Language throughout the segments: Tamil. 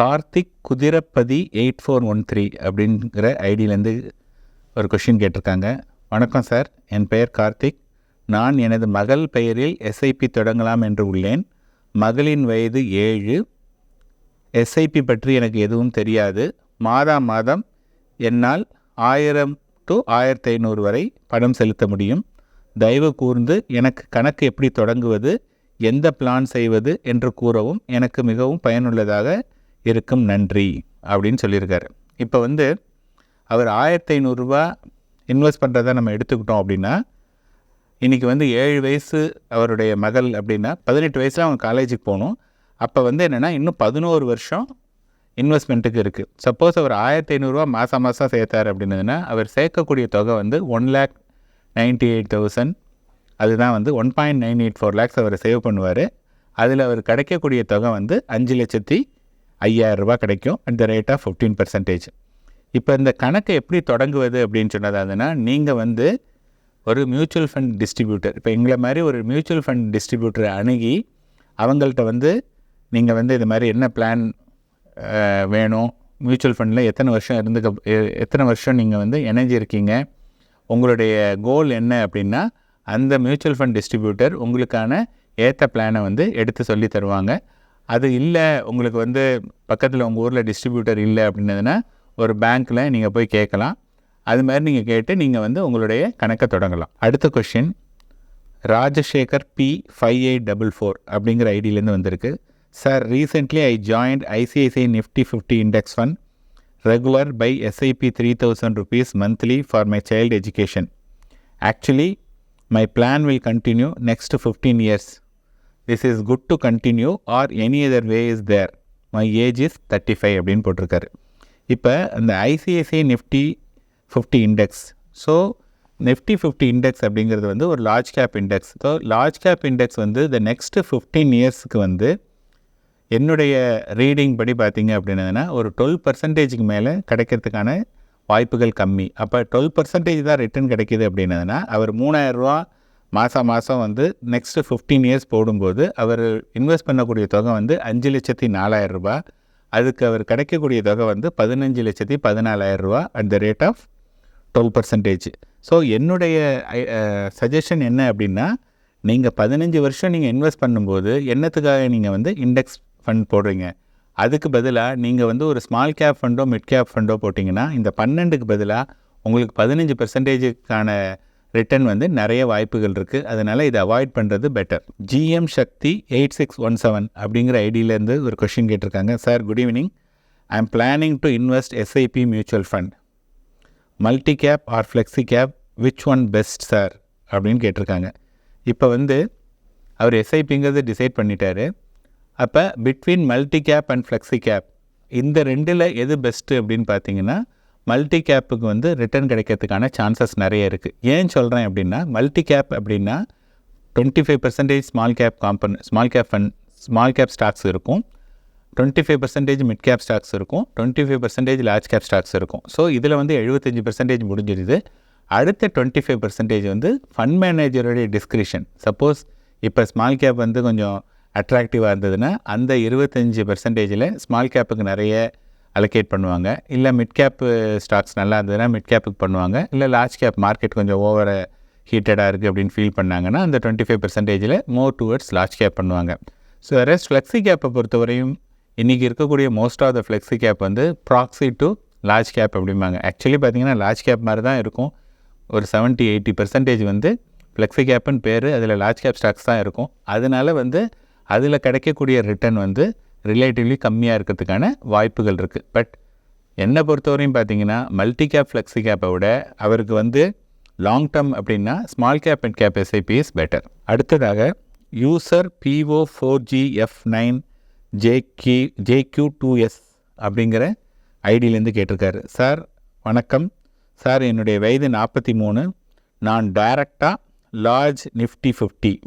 Karthik Kuthirapathi eight four one three அப்படிங்கிற ஐடியிலேருந்து ஒரு கொஷின் கேட்டிருக்காங்க. வணக்கம் சார் என் பெயர் கார்த்திக். நான் எனது மகள் பெயரில் எஸ்ஐபி தொடங்கலாம் என்று உள்ளேன். மகளின் வயது ஏழு. எஸ்ஐபி பற்றி எனக்கு எதுவும் தெரியாது. மாதா மாதம் என்னால் ஆயிரம் டு ஆயிரத்தி ஐநூறு வரை பணம் செலுத்த முடியும். தயவு கூர்ந்து எனக்கு கணக்கு எப்படி தொடங்குவது எந்த பிளான் செய்வது என்று கூறவும் எனக்கு மிகவும் பயனுள்ளதாக இருக்கும் நன்றி அப்படின்னு சொல்லியிருக்காரு. இப்போ வந்து அவர் ஆயிரத்தி ஐநூறுரூவா இன்வெஸ்ட் பண்ணுறதை நம்ம எடுத்துக்கிட்டோம் அப்படின்னா இன்றைக்கி வந்து ஏழு வயசு அவருடைய மகள் அப்படின்னா பதினெட்டு வயசில் அவங்க காலேஜுக்கு போகணும். அப்போ வந்து என்னென்னா இன்னும் பதினோரு வருஷம் இன்வெஸ்ட்மெண்ட்டுக்கு இருக்குது சப்போஸ் அவர் ஆயிரத்தி ஐநூறுரூவா மாதம் மாதம் சேர்த்தார் அப்படின்னதுன்னா அவர் சேர்க்கக்கூடிய தொகை வந்து one lakh ninety eight thousand. அதுதான் வந்து one point nine eight four lakhs அவர் சேவ் பண்ணுவார். அதில் அவர் கிடைக்கக்கூடிய தொகை வந்து அஞ்சு லட்சத்தி ஐயாயிரம் கிடைக்கும் at the rate of fifteen percentage இப்போ இந்த கணக்கை எப்படி தொடங்குவது அப்படின்னு சொன்னதாதுன்னா நீங்கள் வந்து ஒரு மியூச்சுவல் ஃபண்ட் டிஸ்ட்ரிபியூட்டர் இப்போ எங்களை மாதிரி ஒரு மியூச்சுவல் ஃபண்ட் டிஸ்ட்ரிபியூட்டரை அணுகி அவங்கள்ட்ட வந்து நீங்கள் வந்து இது மாதிரி என்ன பிளான் வேணும்? மியூச்சுவல் ஃபண்டில் எத்தனை வருஷம் இருந்துக்க எத்தனை வருஷம் நீங்கள் வந்து இணைஞ்சிருக்கீங்க? உங்களுடைய கோல் என்ன அப்படின்னா அந்த மியூச்சுவல் ஃபண்ட் டிஸ்ட்ரிபியூட்டர் உங்களுக்கான ஏற்ற பிளானை வந்து எடுத்து சொல்லி தருவாங்க. அது இல்லை உங்களுக்கு வந்து பக்கத்தில் உங்கள் ஊரில் டிஸ்ட்ரிபியூட்டர் இல்லை அப்படின்னதுன்னா ஒரு பேங்க்கில் நீங்கள் போய் கேட்கலாம். அது மாதிரி நீங்கள் கேட்டு நீங்கள் வந்து உங்களுடைய கணக்கை தொடங்கலாம். அடுத்த question Rajasekar P five eight double four அப்படிங்கிற ஐடியிலேருந்து வந்திருக்கு. Sir recently I joined ICICI Nifty fifty index fund regular by SIP three thousand rupees monthly for my child education actually my plan will continue next fifteen years this is good to continue or any other way is there my age is thirty five அப்படின்னு போட்டிருக்காரு. இப்போ அந்த ICICI Nifty fifty index so Nifty fifty index அப்படிங்கிறது வந்து ஒரு large cap index so large cap index வந்து இந்த நெக்ஸ்ட்டு ஃபிஃப்டீன் இயர்ஸ்க்கு வந்து என்னுடைய ரீடிங் படி பார்த்திங்க அப்படின்னதுன்னா ஒரு டுவெல் பர்சன்டேஜுக்கு மேலே கிடைக்கிறதுக்கான வாய்ப்புகள் கம்மி. அப்போ டுவெல் பர்சன்டேஜ் தான் ரிட்டர்ன் கிடைக்கிது அப்படின்னதுன்னா அவர் மூணாயிரரூவா மாதம் மாதம் வந்து நெக்ஸ்ட்டு ஃபிஃப்டீன் இயர்ஸ் போடும்போது அவர் இன்வெஸ்ட் பண்ணக்கூடிய தொகை வந்து அஞ்சு லட்சத்தி நாலாயிரம் ரூபா. அதுக்கு அவர் கிடைக்கக்கூடிய தொகை வந்து பதினஞ்சு லட்சத்தி பதினாலாயிரம் ரூபா at the rate of twelve percentage so என்னுடைய சஜஷன் என்ன அப்படின்னா நீங்கள் பதினஞ்சு வருஷம் நீங்கள் இன்வெஸ்ட் பண்ணும்போது என்னத்துக்காக நீங்கள் வந்து இண்டெக்ஸ் ஃபண்ட் போடுறீங்க? அதுக்கு பதிலாக நீங்கள் வந்து ஒரு ஸ்மால் கேப் ஃபண்டோ மிட் கேப் ஃபண்டோ போட்டிங்கன்னா இந்த பன்னெண்டுக்கு பதிலாக உங்களுக்கு பதினஞ்சு பர்சன்டேஜுக்கான ரிட்டர்ன் வந்து நிறைய வாய்ப்புகள் இருக்குது அதனால் இதை அவாய்ட் பண்ணுறது better GM Sakthi eight six one seven அப்படிங்கிற ஐடியிலேருந்து ஒரு கொஷின் கேட்டிருக்காங்க. Sir good evening I am planning to invest SIP mutual fund multi cap or flexi cap which one best sir அப்படின்னு கேட்டிருக்காங்க. இப்போ வந்து அவர் எஸ்ஐபிங்கிறது டிசைட் பண்ணிட்டாரு. அப்போ between multi cap and flexi cap இந்த ரெண்டில் எது பெஸ்ட்டு அப்படின்னு பார்த்தீங்கன்னா மல்டி கேப்புக்கு வந்து ரிட்டர்ன் கிடைக்கிறதுக்கான சான்சஸ் நிறைய இருக்குது ஏன் சொல்கிறேன் அப்படின்னா மல்டி கேப் அப்படின்னா twenty five percentage small cap காம்பன் small cap fund small cap stocks இருக்கும். Twenty five percentage mid cap stocks இருக்கும். Twenty five percentage large cap stocks இருக்கும். ஸோ இதில் வந்து எழுபத்தஞ்சி பர்சன்டேஜ் முடிஞ்சிருது. அடுத்த டுவெண்ட்டி ஃபைவ் பர்சன்டேஜ் வந்து ஃபண்ட் மேனேஜருடைய டிஸ்கிரிஷன் சப்போஸ் இப்போ ஸ்மால் கேப் வந்து கொஞ்சம் அட்ராக்டிவாக இருந்ததுன்னா அந்த இருபத்தஞ்சி பர்சன்டேஜில் ஸ்மால் கேப்புக்கு நிறைய அலோகேட் பண்ணுவாங்க. இல்லை மிட் கேப்பு ஸ்டாக்ஸ் நல்லா இருந்ததுன்னா மிட் கேப்புக்கு பண்ணுவாங்க. இல்லை லார்ஜ் கேப் மார்க்கெட் கொஞ்சம் ஓவர ஹீட்டடாக இருக்குது அப்படின்னு ஃபீல் பண்ணாங்கன்னா அந்த டுவெண்ட்டி ஃபைவ் பர்சன்டேஜில் மோர் டுவர்ட்ஸ் லார்ஜ் கேப் பண்ணுவாங்க. ஸோ ரெஸ்ட் ஃப்ளெக்ஸி கேப்பை பொறுத்தவரையும் இன்றைக்கி இருக்கக்கூடிய most of the flexi cap வந்து ப்ராக்ஸி டு லார்ஜ் கேப் அப்படிம்பாங்க. ஆக்சுவலி பார்த்தீங்கன்னா லார்ஜ் கேப் மாதிரி தான் இருக்கும். ஒரு 70 எயிட்டி பர்சன்டேஜ் வந்து ஃப்ளெக்ஸி கேப்புன்னு பேர். அதில் லார்ஜ் கேப் ஸ்டாக்ஸ் தான் இருக்கும். அதனால வந்து அதில் கிடைக்கக்கூடிய ரிட்டர்ன் வந்து ரிலேட்டிவ்லி கம்மியாக இருக்கிறதுக்கான வாய்ப்புகள் இருக்குது பட் என்னை பொறுத்தவரையும் பார்த்தீங்கன்னா மல்டி கேப் ஃப்ளெக்ஸி கேப்பை விட அவருக்கு வந்து லாங் டேர்ம் அப்படின்னா small cap and cap SIP is better அடுத்ததாக user PO four G F nine JK JQ two S அப்படிங்கிற ஐடியிலேருந்து கேட்டிருக்காரு. சார் வணக்கம். சார் என்னுடைய வயது நாற்பத்தி மூணு. நான் டைரக்டாக லார்ஜ் நிஃப்டி ஃபிஃப்டி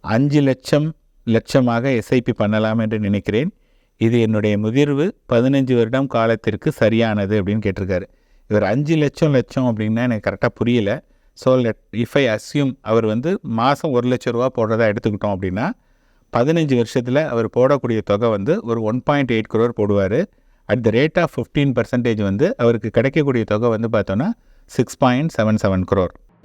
அஞ்சு லட்சம் லட்சமாக எஸ்ஐபி பண்ணலாம் என்று நினைக்கிறேன். இது என்னுடைய முதிர்வு பதினஞ்சு வருடம் காலத்திற்கு சரியானது அப்படின்னு கேட்டிருக்காரு. இவர் அஞ்சு லட்சம் லட்சம் அப்படின்னா எனக்கு கரெக்டாக புரியல. So let if I assume அவர் வந்து மாதம் ஒரு லட்ச ரூபா போடுறதா எடுத்துக்கிட்டோம் அப்படின்னா பதினஞ்சு வருஷத்தில் அவர் போடக்கூடிய தொகை வந்து ஒரு ஒன் பாயிண்ட் எயிட் குரோர் போடுவார். At the rate of fifteen percentage வந்து அவருக்கு கிடைக்கக்கூடிய தொகை வந்து பார்த்தோன்னா six point seven seven crore